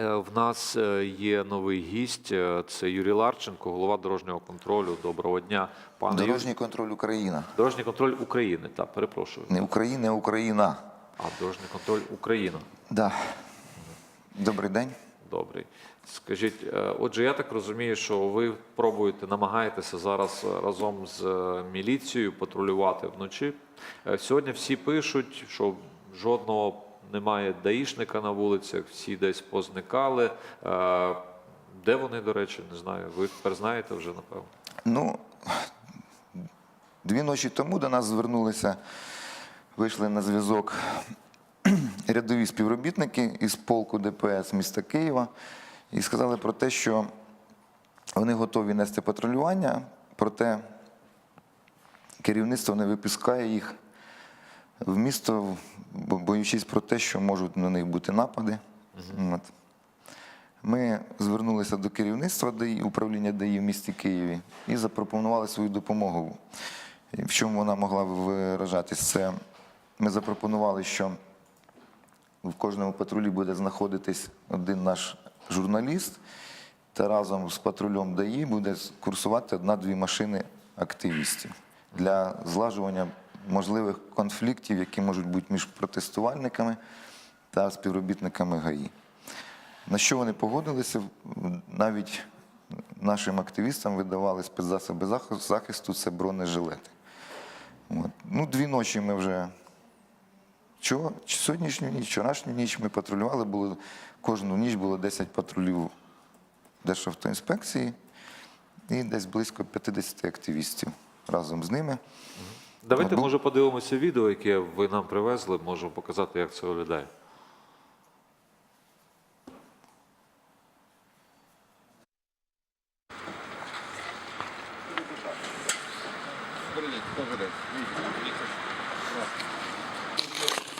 Е, В нас е, є новий гість. е, Це Юрій Ларченко, голова дорожнього контролю. Доброго дня, пане Юрій. Дорожній контроль Україна. Дорожній контроль України. Так, перепрошую. Не Україна, а Україна. А дорожній контроль Україна. Да. Добрий день. Добрий. Скажіть, отже, я так розумію, що ви пробуєте, намагаєтеся зараз разом з міліцією патрулювати вночі. Сьогодні всі пишуть, що жодного немає даїшника на вулицях, всі десь позникали. Е, Де вони, до речі, не знаю. Ви тепер знаєте вже, напевно. Ну, дві ночі тому до нас звернулися, вийшли на зв'язок рядові співробітники із полку ДПС міста Києва і сказали про те, що вони готові нести патрулювання, проте керівництво не випускає їх в місто, боючись про те, що можуть на них бути напади. От. Ми звернулися до керівництва ДАІ, управління ДАІ в місті Києві і запропонували свою допомогу. В чому вона могла виражатись? Це ми запропонували, що в кожному патрулі буде знаходитись один наш журналіст, та разом з патрулем ДАІ буде курсувати одна-дві машини активістів для злажування можливих конфліктів, які можуть бути між протестувальниками та співробітниками ГАІ. На що вони погодилися? Навіть нашим активістам видавали спецзасоби захисту, це бронежилети. От. Ну, дві ночі ми вже Чого? Сьогоднішню ніч, вчорашню ніч ми патрулювали, було, кожну ніч було 10 патрулів Державтоінспекції і десь близько 50 активістів разом з ними. Давайте, може, подивимося відео, яке ви нам привезли, можу показати, як це виглядає.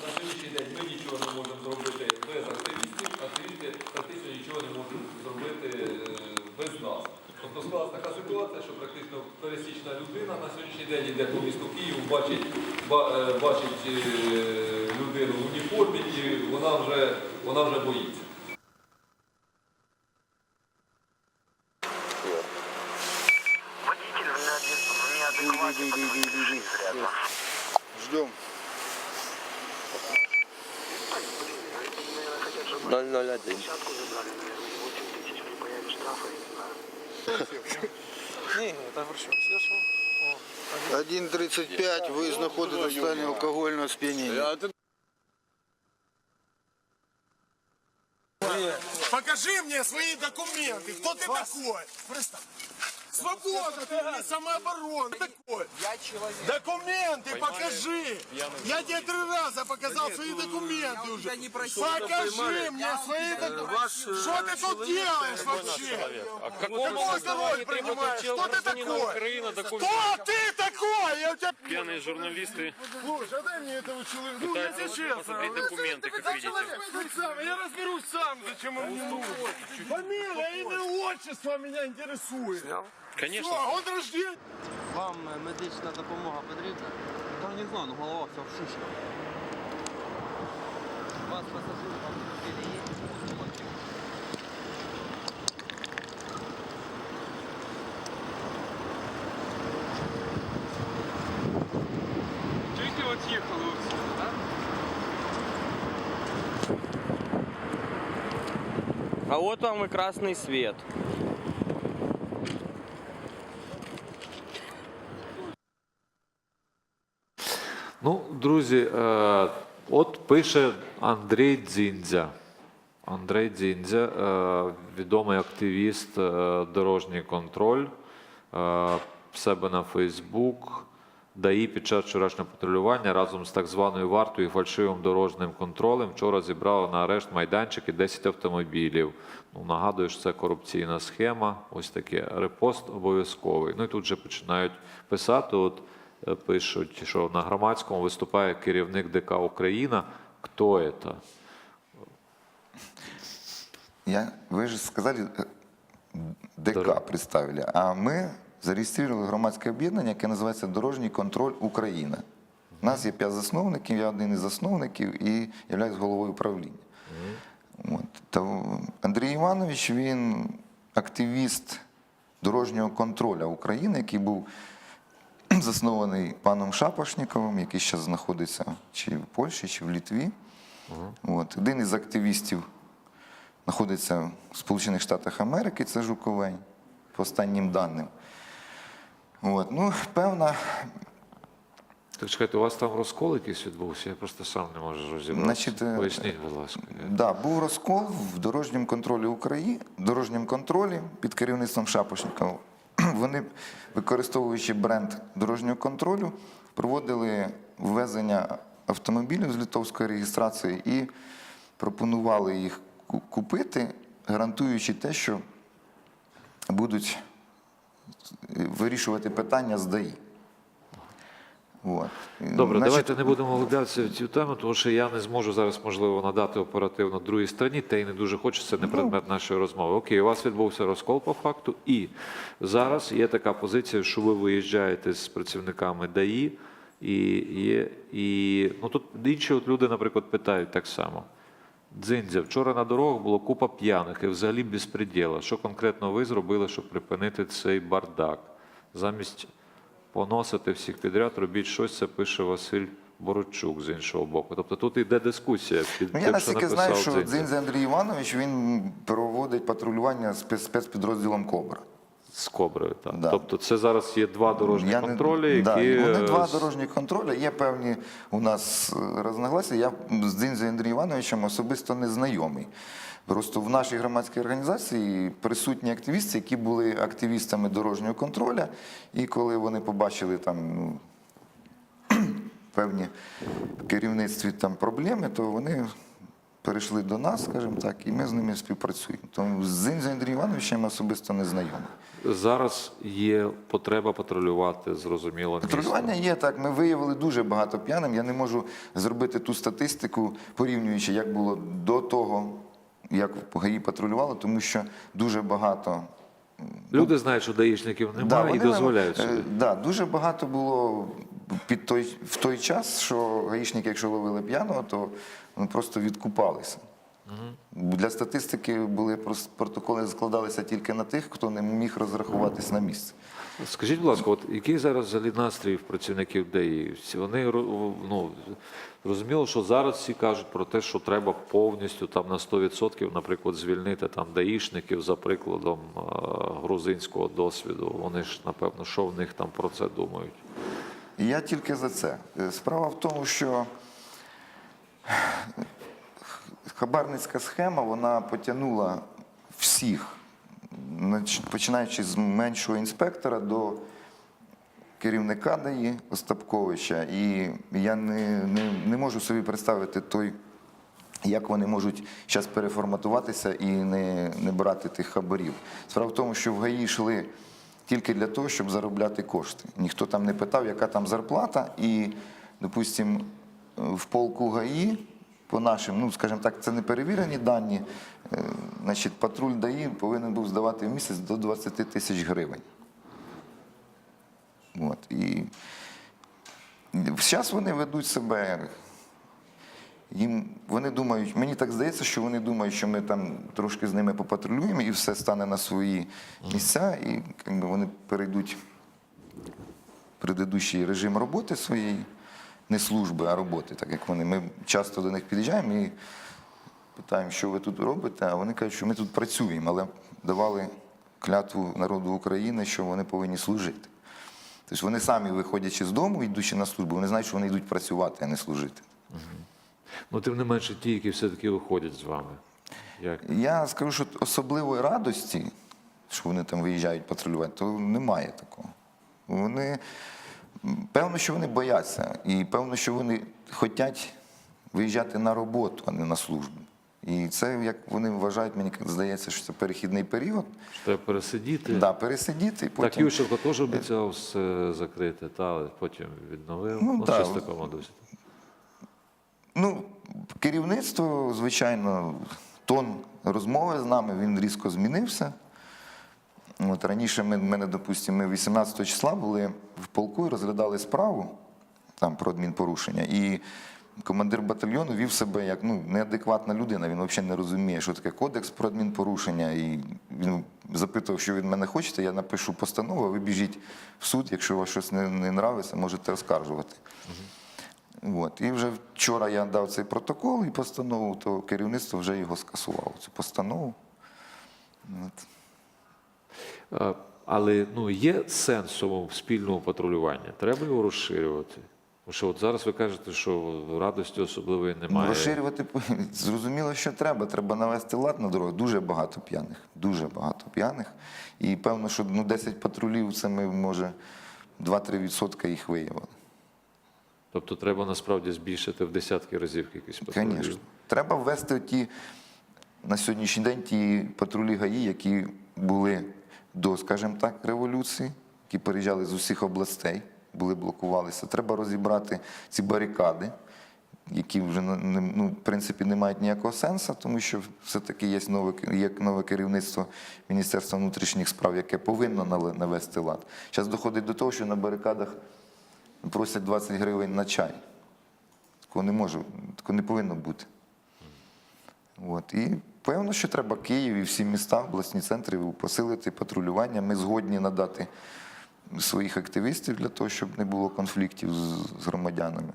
На сьогоднішній день ми нічого не можемо зробити без активістів, активісти практично нічого не можуть зробити е, без нас. Тобто склалася така ситуація, що практично пересічна людина на сьогоднішній день йде по місту Києву, бачить, е, бачить е, людину в уніформі і вона вже, вона вже боїться. Ждем. 001. Ні, та ви все 1.35, ви знаходите в стані алкогольного сп'яніння. Покажи мне свои документы. Кто ты такой? Представь. Свобода, ты не самооборона. Ты такой. Я человек. Документы покажи. Я тебе три раза показал свои документы уже. Покажи мне свои документы. Что ты тут делаешь вообще? Какой роль принимаешь? Кто ты такой? Кто ты такой? Я у тебя... Пьяные журналисты Слушай, а дай мне этого человека. Ну, я пытаются тебе честно. посмотреть документы, как видите. Хоть сам, Я разберусь сам, зачем он мне нужен. Фамилия, имя, отчество меня интересует. Конечно. Все, он рожден. Вам е, медична допомога потрібна? Та не знаю, ну голова вся в шишках. У вас пасажир в автомобілі є? Тільки от їхали отсюда, да? А от вам і красний світ. Друзі, е, от пише Андрій Дзіндзя. Андрій Дзіндзя, е, відомий активіст, е, дорожній контроль, себе на Фейсбук. ДАІ під час вчорашнього патрулювання разом з так званою вартою і фальшивим дорожнім контролем вчора зібрали на арешт майданчики 10 автомобілів. Ну, нагадую, що це корупційна схема. Ось таке репост обов'язковий. Ну і тут вже починають писати. От пишуть, що на громадському виступає керівник ДК Україна. Хто це? Я, вы же сказали, э, ДК Дорог- представили, а ми зареєстрували громадське об'єднання, яке називається Дорожній контроль Україна. У нас є п'ять засновників, я один із засновників і являюсь головою правління. От. Та Андрій Іванович він активіст дорожнього контролю України, який був заснований паном Шапошніковим, який зараз знаходиться чи в Польщі, чи в Літві. От. Один із активістів знаходиться в Сполучених Штатах Америки, це Жуковень, по останнім даним. От. Ну, певна, Так чекайте, у вас там розкол якийсь відбувся? Я просто сам не можу розібратися. Значить, е, Поясніть, будь ласка. Да, був розкол в дорожньому контролі України, дорожньому контролі під керівництвом Шапошникова. Вони, використовуючи бренд дорожнього контролю, проводили ввезення автомобілів з литовської реєстрації і пропонували їх купити, гарантуючи те, що будуть е, вирішувати питання з ДАІ. От. Добре, Значить, давайте не будемо вглублятися в цю тему, тому що я не зможу зараз, можливо, надати оперативно другій стороні, та й не дуже хочеться, Ну. не предмет нашої розмови. Окей, у вас відбувся розкол по факту, і зараз є така позиція, що ви виїжджаєте з працівниками ДАІ, і є і ну тут інші от люди, наприклад, питають так само. Дзиндзя, вчора на дорогах було купа п'яних і взагалі безпреділа. Що конкретно ви зробили, щоб припинити цей бардак? Замість поносити всіх підряд, робіть щось, це пише Василь Борочук з іншого боку. Тобто тут йде дискусія під Ну, тим, що наскільки знаю, що Дзиндзя. Дзиндзя Андрій Іванович він проводить патрулювання спецпідрозділом Кобра. з Коброю. Так. Да. Тобто це зараз є два дорожні Я не- контролі, да, вони два е, дорожні контролі. Є певні у нас е, розногласия. Я з Дзиндзя Андрієм Івановичем особисто не знайомий. Просто в нашій громадській організації присутні активісти, які були активістами дорожнього контролю, і коли вони побачили там ну, певні в керівництві там проблеми, то вони перейшли до нас, скажімо так, і ми з ними співпрацюємо. Тому з Дзиндзя Андрієм Івановичем особисто не знайомий. зараз є потреба патрулювати, зрозуміло, місто. Є так. Ми виявили дуже багато п'яним. Я не можу зробити ту статистику, порівнюючи, як було до того, як ГАІ патрулювало, тому що дуже багато. Люди знають, що даїшників немає і вони дозволяють нам- собі. е, Да, дуже багато було під той, в той час, що гаїшники, якщо ловили п'яного, то вони просто відкупалися. Для статистики були протоколи складалися тільки на тих, хто не міг розрахуватись на місце. Скажіть, будь ласка, от який зараз взагалі настрій в працівників ДАІ? Вони ну, розуміло, що зараз всі кажуть про те, що треба повністю там на 100%, наприклад, звільнити там даїшників за прикладом грузинського досвіду. Вони ж, напевно, що в них там про це думають? Я тільки за це. Е, Справа в тому, що хабарницька схема вона потягнула всіх, починаючи з меншого інспектора до керівника ДАІ Остапковича. І я не, не, не можу собі представити той, як вони можуть зараз переформатуватися і не, не брати тих хабарів. Справа в тому, що в ГАІ йшли тільки для того, щоб заробляти кошти. Ніхто там не питав, яка там зарплата. І, допустимо, в полку ГАІ, по нашим, ну, скажімо так, це не перевірені дані, е, значить, патруль ДАІ повинен був здавати в місяць до 20 тисяч гривень. От. І зараз вони ведуть себе їм вони думають, мені так здається, що вони думають, що ми там трошки з ними попатрулюємо і все стане на свої місця, і якби, вони перейдуть в предыдущий режим роботи своєї, не служби, а роботи, так як вони. Ми часто до них під'їжджаємо і питаємо, що ви тут робите, а вони кажуть, що ми тут працюємо, але давали клятву народу України, що вони повинні служити. Тобто вони самі, виходячи з дому, йдучи на службу, вони знають, що вони йдуть працювати, а не служити. Ну, тим не менше, ті, які все-таки виходять з вами. Як? Я скажу, що особливої радості, що вони там виїжджають патрулювати, то немає такого. Вони певно, що вони бояться, і певно, що вони хочуть виїжджати на роботу, а не на службу. І це, як вони вважають, мені здається, що це перехідний період. Треба пересидіти? Да, пересидіти і Так. Ющенко теж обіцяв все закрити, та, але потім відновив. Ну, Ну, щось в такому досі. Ну, керівництво, звичайно, тон розмови з нами він різко змінився. От раніше ми, мене, допустимо, ми 18 числа були в полку і розглядали справу там про адмінпорушення. І командир батальйону вів себе як ну, неадекватна людина. Він взагалі не розуміє, що таке кодекс про адмінпорушення. І він запитував, що від мене хочете, я напишу постанову, а ви біжіть в суд, якщо вам щось не, не нравиться, можете оскаржувати. От. І вже вчора я дав цей протокол і постанову, то керівництво вже його скасувало, цю постанову. От. Але ну, є сенс в цьому спільному патрулюванні. Треба його розширювати. Тому що от зараз ви кажете, що радості особливої Ну, немає. розширювати зрозуміло, що треба. Треба навести лад на дорогу. Дуже багато п'яних. Дуже багато п'яних. І певно, що ну, 10 патрулів це ми, може, 2-3% їх виявили. Тобто треба насправді збільшити в десятки разів кількість патрулів. Звісно. Треба ввести ті, на сьогоднішній день ті патрулі ГАІ, які були до, скажімо так, революції, які переїжджали з усіх областей, були блокувалися. Треба розібрати ці барикади, які вже ну, в принципі не мають ніякого сенсу, тому що все-таки є нове, є нове керівництво Міністерства внутрішніх справ, яке повинно навести лад. Зараз доходить до того, що на барикадах просять 20 гривень на чай. Такого не може, такого не повинно бути. От. І певно, що треба Київ і всі міста, обласні центри посилити патрулювання. Ми згодні надати своїх активістів для того, щоб не було конфліктів з, громадянами.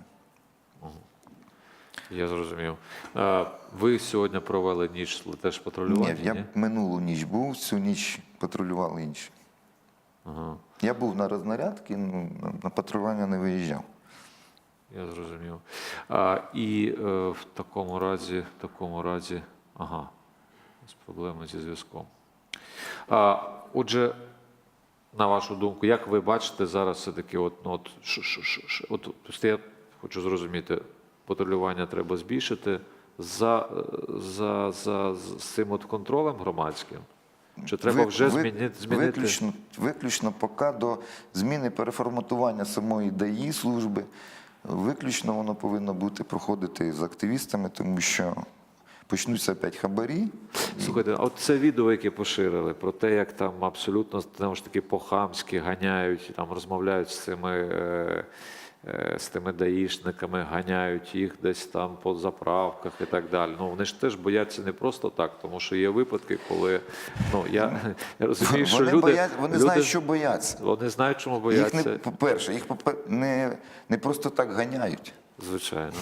Я зрозумів. А, ви сьогодні провели ніч теж патрулювання? Ні, я минулу ніч був, цю ніч патрулювали інші. Ага, Я був на рознарядки, ну, на, на патрулювання не виїжджав. я зрозумів. А, і е, в такому разі, в такому разі, ага, з проблеми зі зв'язком. Отже, на вашу думку, як ви бачите зараз все-таки, от, ну, от, ш, ш, ш, ш- от, я хочу зрозуміти, патрулювання треба збільшити за, за, за, з цим от контролем громадським? Чи треба Ви- вже ви- змінити? змінити? Виключно, виключно поки до зміни переформатування самої ДАІ служби, виключно воно повинно бути проходити з активістами, тому що почнуться опять хабарі. Слухайте, а от це відео, яке поширили, про те, як там абсолютно знову ж таки по-хамськи ганяють, там розмовляють з цими, е, е, з тими даїшниками, ганяють їх десь там по заправках і так далі. Ну вони ж теж бояться не просто так, тому що є випадки, коли ну я, я розумію, що Вони, люди, боять, вони люди, знають, що бояться. вони знають, чому Їх бояться. не, по-перше, їх не, не просто так ганяють. Звичайно.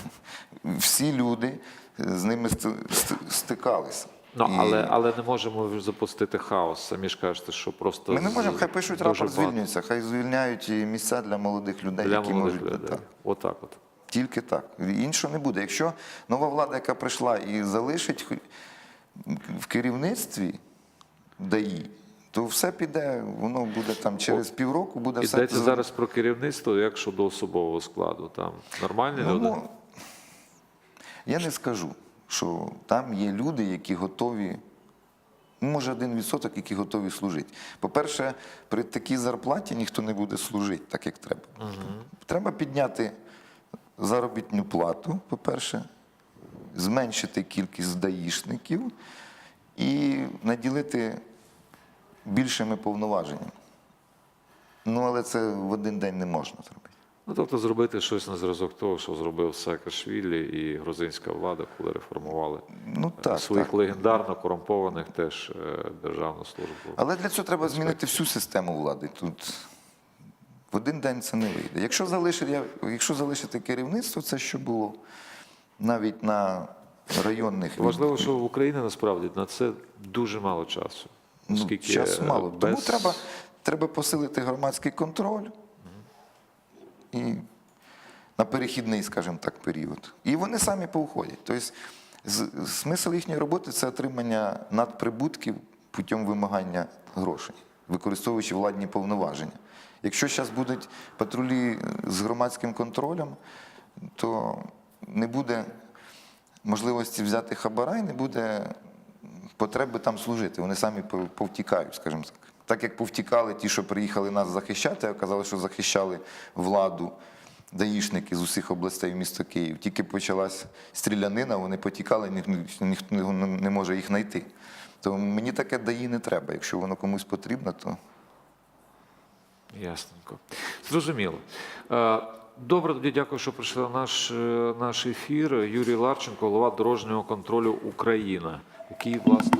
Всі люди з ними сти- сти- стикалися. Ну, І але, але не можемо запустити хаос. Самі ж кажете, що просто Ми не з- можемо, хай пишуть рапорт, звільнюються, хай звільняють і місця для молодих людей, для які молодих можуть людей. так. Отак от. Тільки так. Іншого не буде. Якщо нова влада, яка прийшла і залишить в керівництві ДАІ, то все піде, воно буде там через півроку, буде все. Йдеться зараз про керівництво, як щодо особового складу. Там нормальні Ну, люди. Я не скажу, що там є люди, які готові. ну, Може, один відсоток, які готові служити. По-перше, при такій зарплаті ніхто не буде служити так, як треба. Треба підняти заробітну плату, по-перше, зменшити кількість даїшників і наділити більшими повноваженнями. Ну, але це в один день не можна зробити. Ну тобто зробити щось на зразок того, що зробив Саакашвілі і грузинська влада, коли реформували Ну так, своїх так. легендарно корумпованих теж е, державну службу. Але для цього треба змінити всю систему влади. Тут в один день це не вийде. Якщо залишити, якщо залишити керівництво, це що було навіть на районних Важливо, що в Україні насправді на це дуже мало часу. ну, часу е, мало. Тому треба, треба посилити громадський контроль і на перехідний, скажімо так, період. І вони самі поуходять. Тобто, смисл їхньої роботи це отримання надприбутків путем вимагання грошей, використовуючи владні повноваження. Якщо зараз будуть патрулі з громадським контролем, то не буде можливості взяти хабара і не буде потреби там служити. Вони самі повтікають, скажімо так. Так як повтікали ті, що приїхали нас захищати, а казали, що захищали владу, даїшники з усіх областей міста Київ. Тільки почалась стрілянина, вони потікали, ні- ні- ніхто не- не може їх знайти. То мені таке даї не треба. Якщо воно комусь потрібно, то Ясненько. Зрозуміло. Е, Добре, тоді дякую, що прийшли на наш, е, наш ефір. Юрій Ларченко, голова дорожнього контролю Україна, який власне.